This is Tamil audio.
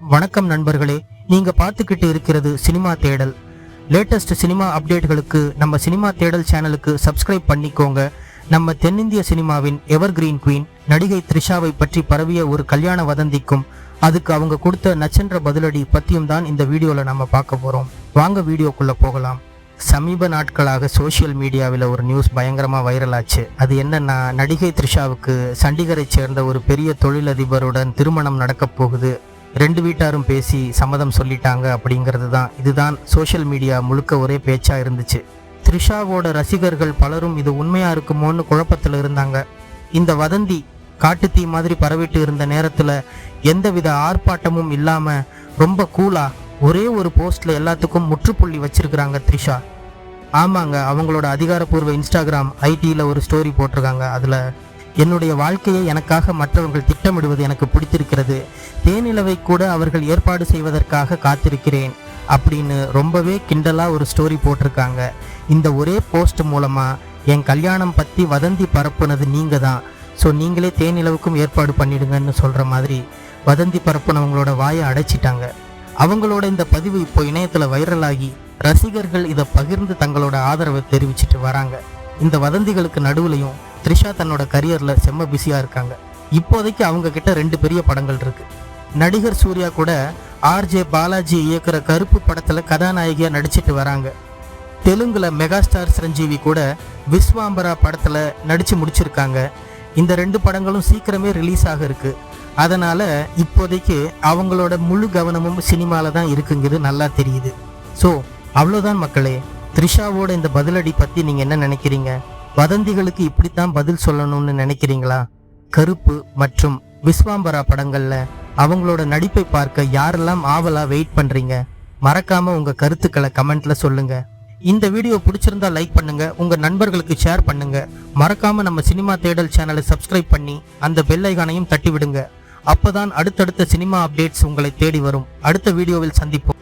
வணக்கம் நண்பர்களே நீங்க பார்த்துக்கிட்டு இருக்கிறது சினிமா தேடல். லேட்டஸ்ட் சினிமா அப்டேட்களுக்கு நம்ம சினிமா தேடல் சேனலுக்கு சப்ஸ்கிரைப் பண்ணிக்கோங்க. நம்ம தென்னிந்திய சினிமாவின் எவர் கிரீன் குவீன் நடிகை த்ரிஷாவை பற்றி பரவிய ஒரு கல்யாண வதந்திக்கும் அதுக்கு அவங்க கொடுத்த நச்சென்ற பதிலடி பத்தியும் தான் இந்த வீடியோல நம்ம பார்க்க போறோம். வாங்க வீடியோக்குள்ள போகலாம். சமீப நாட்களாக சோஷியல் மீடியாவில் ஒரு நியூஸ் பயங்கரமாக வைரல் ஆச்சு. அது என்னன்னா நடிகை த்ரிஷாவுக்கு சண்டிகரை சேர்ந்த ஒரு பெரிய தொழிலதிபருடன் திருமணம் நடக்கப் போகுது. ரெண்டு வீட்டாரும் பேசி சம்மதம் சொல்லிட்டாங்க அப்படிங்கிறது தான். இதுதான் சோஷியல் மீடியா முழுக்க ஒரே பேச்சாக இருந்துச்சு. த்ரிஷாவோட ரசிகர்கள் பலரும் இது உண்மையாக இருக்குமோன்னு குழப்பத்தில் இருந்தாங்க. இந்த வதந்தி காட்டுத்தீ மாதிரி பரவிட்டு இருந்த நேரத்தில் எந்தவித ஆர்ப்பாட்டமும் இல்லாமல் ரொம்ப கூலாக ஒரே ஒரு போஸ்ட்ல எல்லாத்துக்கும் முற்றுப்புள்ளி வச்சிருக்கிறாங்க த்ரிஷா. ஆமாங்க அவங்களோட அதிகாரப்பூர்வ இன்ஸ்டாகிராம் ஐடியில் ஒரு ஸ்டோரி போட்டிருக்காங்க. அதில் என்னுடைய வாழ்க்கையை எனக்காக மற்றவர்கள் திட்டமிடுவது எனக்கு பிடித்திருக்கிறது. தேனிலவை கூட அவர்கள் ஏற்பாடு செய்வதற்காக காத்திருக்கிறேன். அப்படின்னு ரொம்பவே கிண்டலாக ஒரு ஸ்டோரி போட்டிருக்காங்க. இந்த ஒரே போஸ்ட் மூலமாக என் கல்யாணம் பற்றி வதந்தி பரப்புனது நீங்கள் தான் ஸோ நீங்களே தேனிலவுக்கும் ஏற்பாடு பண்ணிடுங்கன்னு சொல்கிற மாதிரி வதந்தி பரப்புனவங்களோட வாயை அடைச்சிட்டாங்க. அவங்களோட இந்த பதிவு இப்போ இணையத்தில் வைரலாகி ரசிகர்கள் இதை பகிர்ந்து தங்களோட ஆதரவை தெரிவிச்சிட்டு வராங்க. இந்த வதந்திகளுக்கு நடுவுலையும் த்ரிஷா தன்னோட கரியரில் செம்ம பிஸியாக இருக்காங்க. இப்போதைக்கு அவங்க கிட்ட ரெண்டு பெரிய படங்கள் இருக்கு. நடிகர் சூர்யா கூட ஆர்ஜே பாலாஜி இயக்குற கருப்பு படத்தில் கதாநாயகியாக நடிச்சிட்டு வராங்க. தெலுங்கில் மெகாஸ்டார் சிரஞ்சீவி கூட விஸ்வாம்பரா படத்தில் நடித்து முடிச்சிருக்காங்க. இந்த ரெண்டு படங்களும் சீக்கிரமே ரிலீஸ் ஆக இருக்கு. அதனால் இப்போதைக்கு அவங்களோட முழு கவனமும் சினிமாவில் தான் இருக்குங்கிறது நல்லா தெரியுது. ஸோ அவ்வளோதான் மக்களே. த்ரிஷாவோட இந்த பதிலடி பற்றி நீங்கள் என்ன நினைக்கிறீங்க? வதந்திகளுக்கு இப்படித்தான் பதில் சொல்லணும்னு நினைக்கிறீங்களா? கருப்பு மற்றும் விஸ்வாம்பரா படங்கள்ல அவங்களோட நடிப்பை பார்க்க யாரெல்லாம் ஆவலா வெயிட் பண்றீங்க? மறக்காம உங்க கருத்துக்களை கமெண்ட்ல சொல்லுங்க. இந்த வீடியோ பிடிச்சிருந்தா லைக் பண்ணுங்க உங்க நண்பர்களுக்கு ஷேர் பண்ணுங்க. மறக்காம நம்ம சினிமா தேடல் சேனலை சப்ஸ்கிரைப் பண்ணி அந்த பெல் ஐகானையும் தட்டி விடுங்க அப்பதான் அடுத்தடுத்த சினிமா அப்டேட்ஸ் உங்களை தேடி வரும். அடுத்த வீடியோவில் சந்திப்போம்.